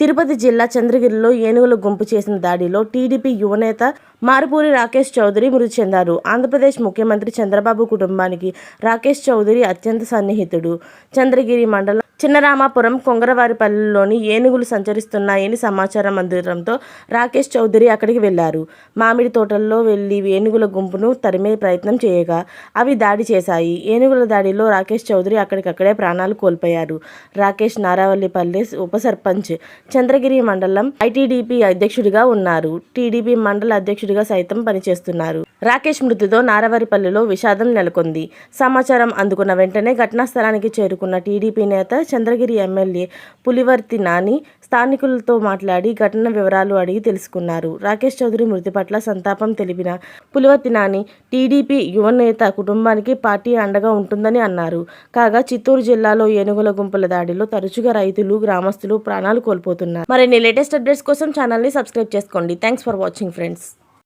తిరుపతి జిల్లా చంద్రగిరిలో ఏనుగుల గుంపు చేసిన దాడిలో టీడీపీ యువనేత మారుపూరి రాకేష్ చౌదరి మృతి చెందారు. ఆంధ్రప్రదేశ్ ముఖ్యమంత్రి చంద్రబాబు కుటుంబానికి రాకేష్ చౌదరి అత్యంత సన్నిహితుడు. చంద్రగిరి మండలం చిన్నరామాపురం కొంగరవారిపల్లిలోని ఏనుగులు సంచరిస్తున్నాయని సమాచారం అందడంతో రాకేష్ చౌదరి అక్కడికి వెళ్ళారు. మామిడి తోటల్లో వెళ్ళి ఏనుగుల గుంపును తరిమే ప్రయత్నం చేయగా అవి దాడి చేశాయి. ఏనుగుల దాడిలో రాకేష్ చౌదరి అక్కడికక్కడే ప్రాణాలు కోల్పోయారు. రాకేష్ నారావల్లిపల్లి ఉప సర్పంచ్ చంద్రగిరి మండలం ఐటీడీపీ అధ్యక్షుడిగా ఉన్నారు. టీడీపీ మండల అధ్యక్షుడిగా సైతం పనిచేస్తున్నారు. రాకేష్ మృతితో నారావారిపల్లిలో విషాదం నెలకొంది. సమాచారం అందుకున్న వెంటనే ఘటనా స్థలానికి చేరుకున్న టీడీపీ నేత చంద్రగిరి ఎమ్మెల్యే పులివర్తి నాని స్థానికులతో మాట్లాడి ఘటన వివరాలు అడిగి తెలుసుకున్నారు. రాకేష్ చౌదరి మృతి పట్ల సంతాపం తెలిపిన పులివర్తి నాని టీడీపీ యువనేత కుటుంబానికి పార్టీ అండగా ఉంటుందని అన్నారు. కాగా చిత్తూరు జిల్లాలో ఏనుగుల గుంపుల దాడిలో తరచుగా రైతులు గ్రామస్తులు ప్రాణాలు కోల్పోతున్నారు. మరిన్ని లేటెస్ట్ అప్డేట్స్ కోసం ఛానల్ని సబ్స్క్రైబ్ చేసుకోండి. Thanks for watching friends.